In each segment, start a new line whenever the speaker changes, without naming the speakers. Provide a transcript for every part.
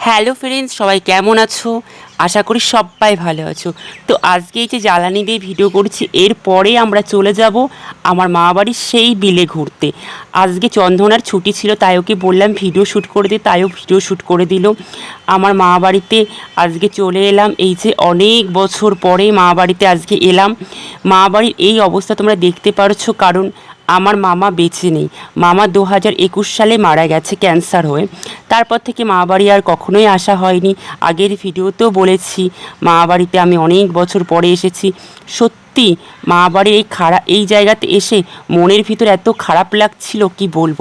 Hello friends সবাই কেমন আছো? আশা করি সবাই ভালো আছো। তো আজকে এই যে জ্বালানি দিয়ে ভিডিও করছি এরপরে আমরা চলে যাব আমার মা বাড়ির সেই বিলে ঘুরতে। আজকে চন্দনার ছুটি ছিল, তাই ওকে বললাম ভিডিও শ্যুট করে দিই তাইও ভিডিও শ্যুট করে দিল। আমার মা বাড়িতে আজকে চলে এলাম, এই যে অনেক বছর পরে মা বাড়িতে আজকে এলাম। মা বাড়ির এই অবস্থা তোমরা দেখতে পারছ, কারণ আমার মামা বেঁচে নেই। মামা দু হাজার একুশ সালে মারা গেছে ক্যান্সার হয়ে। তারপর থেকে মা বাড়ি আর কখনোই আসা হয়নি। আগের ভিডিওতেও বলেছি, মা বাড়িতে আমি অনেক বছর পরে এসেছি। সত্যি, মা বাড়ির এই খারাপ এই জায়গাতে এসে মনের ভিতর এত খারাপ লাগছিল, কি বলব?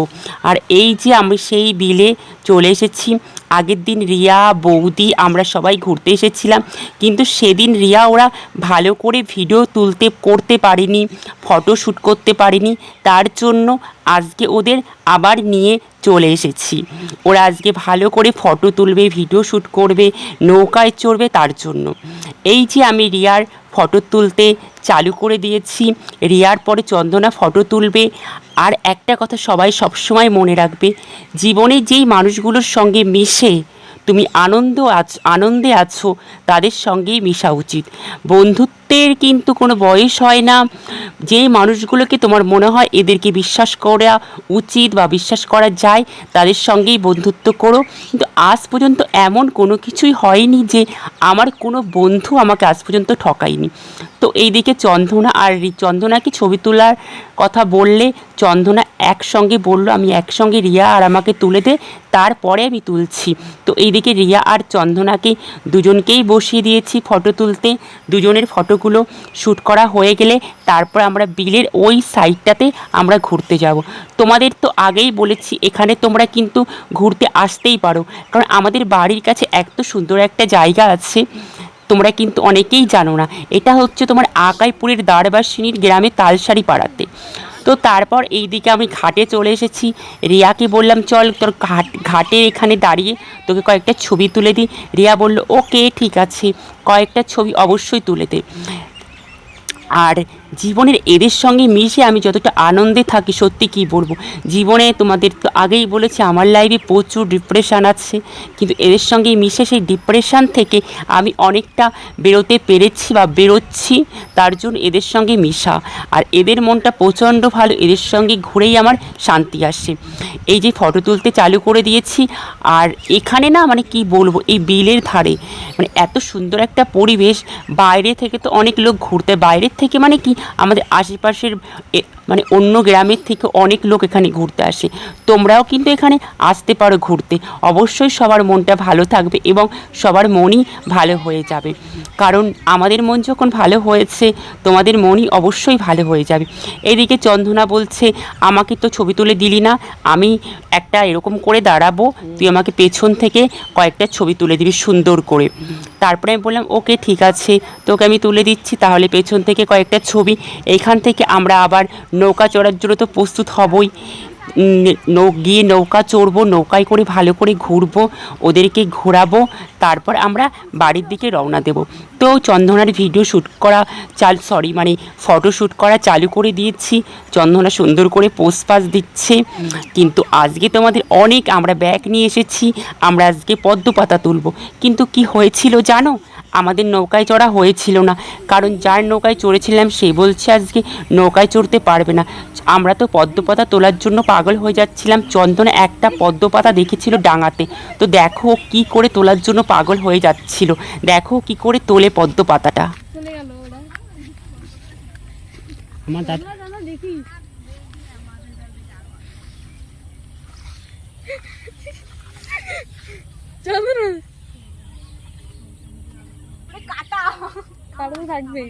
আর এই যে আমি সেই বিলে চলে এসেছি, আগের দিন রিয়া, বৌদি, আমরা সবাই ঘুরতে এসেছিলাম, কিন্তু সেদিন রিয়া ওরা ভালো করে ভিডিও তুলতে, করতে পারেনি, ফটো শ্যুট করতে পারেনি, তার জন্য আজকে ওদের আবার নিয়ে চলে এসেছি। ওরা আজকে ভালো করে ফটো তুলবে ভিডিও শ্যুট করবে, নৌকায় চড়বে তার জন্য। এই যে আমি রিয়ার ফটো তুলতে চালু করে দিয়েছি, রিয়ার পরে চন্দনা ফটো তুলবে। আর একটা কথা সবাই সবসময় মনে রাখবে, জীবনে যেই মানুষগুলোর সঙ্গে মিশে তুমি আনন্দ আছ, আনন্দে আছো, তাদের সঙ্গেই মিশা উচিত। বন্ধুত্বের কিন্তু কোনো বয়স হয় না। যেই মানুষগুলোকে তোমার মনে হয় এদেরকে বিশ্বাস করা উচিত বা বিশ্বাস করা যায়, তাদের সঙ্গেই বন্ধুত্ব করো। কিন্তু আজ পর্যন্ত এমন কোনো কিছুই হয়নি যে আমার কোনো বন্ধু আমাকে আজ পর্যন্ত ঠকায়নি। তো এইদিকে চন্দনা আর চন্দনাকে ছবি তোলার কথা বললে চন্দনা একসঙ্গে বলল, আমি একসঙ্গে রিয়া আর আমাকে তুলে দে, তারপরে আমি তুলছি। তো এইদিকে রিয়া আর চন্দনাকে দুজনকেই বসিয়ে দিয়েছি ফটো তুলতে। দুজনের ফটোগুলো শ্যুট করা হয়ে গেলে তারপর আমরা বিলের ওই সাইডটাতে আমরা ঘুরতে যাব। তোমাদের তো আগেই বলেছি, এখানে তোমরা কিন্তু ঘুরতে আসতেই পারো। কারণ আমাদের বাড়ির কাছে এত সুন্দর একটা জায়গা আছে, তোমরা কিন্তু অনেকেই জানো না। এটা হচ্ছে তোমার আকাইপুরের দ্বারবাসিনীর গ্রামে তালসারি পাড়াতে। তো তারপর এই দিকে আমি ঘাটে চলে এসেছি। রিয়াকে বললাম, চল তোর ঘাট, ঘাটের এখানে দাঁড়িয়ে তোকে কয়েকটা ছবি তুলে দিই। রিয়া বলল, ওকে, ঠিক আছে। কয়েকটা ছবি অবশ্যই তুলে দে। আর জীবনের এদের সঙ্গে মিশে আমি যতটা আনন্দে থাকি, সত্যি কি বলব? জীবনে তোমাদের তো আগেই বলেছি, আমার লাইফে প্রচুর ডিপ্রেশান আছে। কিন্তু এদের সঙ্গে মিশে সেই ডিপ্রেশান থেকে আমি অনেকটা বেরোতে পেরেছি বা বেরোচ্ছি, তার জন্য এদের সঙ্গে মিশা। আর এদের মনটা প্রচণ্ড ভালো, এদের সঙ্গে ঘুরেই আমার শান্তি আসে। এই যে ফটো তুলতে চালু করে দিয়েছি, আর এখানে না মানে কি বলব, এই বিলের ধারে মানে এত সুন্দর একটা পরিবেশ, বাইরে থেকে তো অনেক লোক ঘুরতে বাইরের থেকে মানে কি আমাদের আশেপাশের মানে অন্য গ্রামের থেকে অনেক লোক এখানে ঘুরতে আসে। তোমরাও কিন্তু এখানে আসতে পারো ঘুরতে। অবশ্যই সবার মনটা ভালো থাকবে এবং সবার মনই ভালো হয়ে যাবে। কারণ আমাদের মন যখন ভালো হয়েছে, তোমাদের মনই অবশ্যই ভালো হয়ে যাবে। এদিকে চন্দনা বলছে, আমাকে তো ছবি তুলে দিলি না, আমি একটা এরকম করে দাঁড়াবো, তুই আমাকে পেছন থেকে কয়েকটা ছবি তুলে দিবি সুন্দর করে। তারপরে আমি বললাম, ওকে, ঠিক আছে, তোকে আমি তুলে দিচ্ছি, তাহলে পেছন থেকে কয়েকটা ছবি, এইখান থেকে আমরা আবার নৌকা চড়ার জন্য তো প্রস্তুত হবই। নৌ গিয়ে নৌকা চড়বো, নৌকায় করে ভালো করে ঘুরবো, ওদেরকে ঘোরাবো, তারপর আমরা বাড়ির দিকে রওনা দেব। তো চন্দনার ভিডিও শ্যুট করা চাল সরি মানে ফটো শ্যুট করা চালু করে দিয়েছি। চন্দনা সুন্দর করে পোস্ট পাস দিচ্ছে। কিন্তু আজকে তোমাদের অনেক আমরা ব্যাগ নিয়ে এসেছি, আমরা আজকে পদ্ম পাতা তুলবো। কিন্তু কি হয়েছিল জানো? আমাদের নৌকায় চড়া হয়েছিল না। কারণ যার নৌকায় চড়েছিলাম সে বলছে আজকে নৌকায় চড়তে পারবে না। আমরা তো পদ্মপাতা তোলার জন্য পাগল হয়ে যাচ্ছিলাম। চন্দনে একটা পদ্মপাতা দেখেছিল ডাঙাতে। তো দেখো কি করে তোলার জন্য পাগল হয়ে যাচ্ছিল। দেখো কি করে তোলে পদ্ম পাতাটা আমার দাদা
দেখি। থাকবে।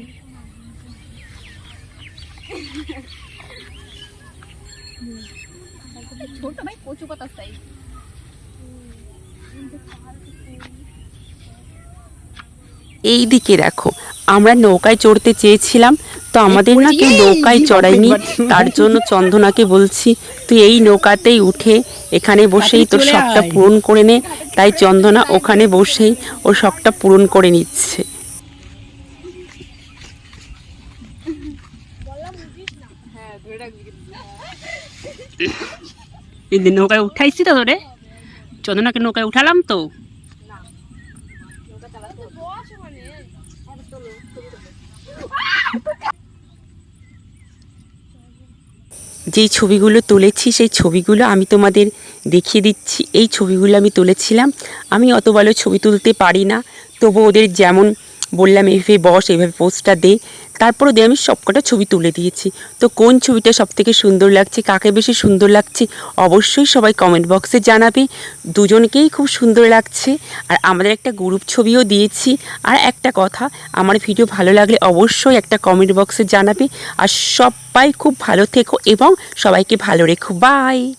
ছোট ভাই কচু পাতা সাইজ
এই দিকে দেখো আমরা নৌকায় চড়তে চেয়েছিলাম তো আমাদের না কেউ নৌকায় চড়ায়নি। তার জন্য চন্দনাকে বলছি তুই এই নৌকাতেই উঠে এখানে বসেই তোর শখটা পূরণ করে নে। তাই চন্দনা ওখানে বসেই ওর শখটা পূরণ করে নিচ্ছে। এদিন নৌকায় উঠাইছি তো রে চন্দনাকে নৌকায় উঠালাম তো। যেই ছবিগুলো তুলেছি, সেই ছবিগুলো আমি তোমাদের দেখিয়ে দিচ্ছি। এই ছবিগুলো আমি তুলেছিলাম। আমি অত ভালো ছবি তুলতে পারি না। তবু ওদের যেমন বললাম এইভাবে বস, এইভাবে পোস্টটা দে। তারপরে দিয়ে আমি সবকটা ছবি তুলে দিয়েছি। তো কোন ছবিটা সব থেকে সুন্দর লাগছে, কাকে বেশি সুন্দর লাগছে, অবশ্যই সবাই কমেন্ট বক্সে জানাবে। দুজনকেই খুব সুন্দর লাগছে। আর আমাদের একটা গ্রুপ ছবিও দিয়েছি। আর একটা কথা, আমার ভিডিও ভালো লাগলে অবশ্যই একটা কমেন্ট বক্সে জানাবে। আর সবাই খুব ভালো থেকো এবং সবাইকে ভালো রেখো। বাই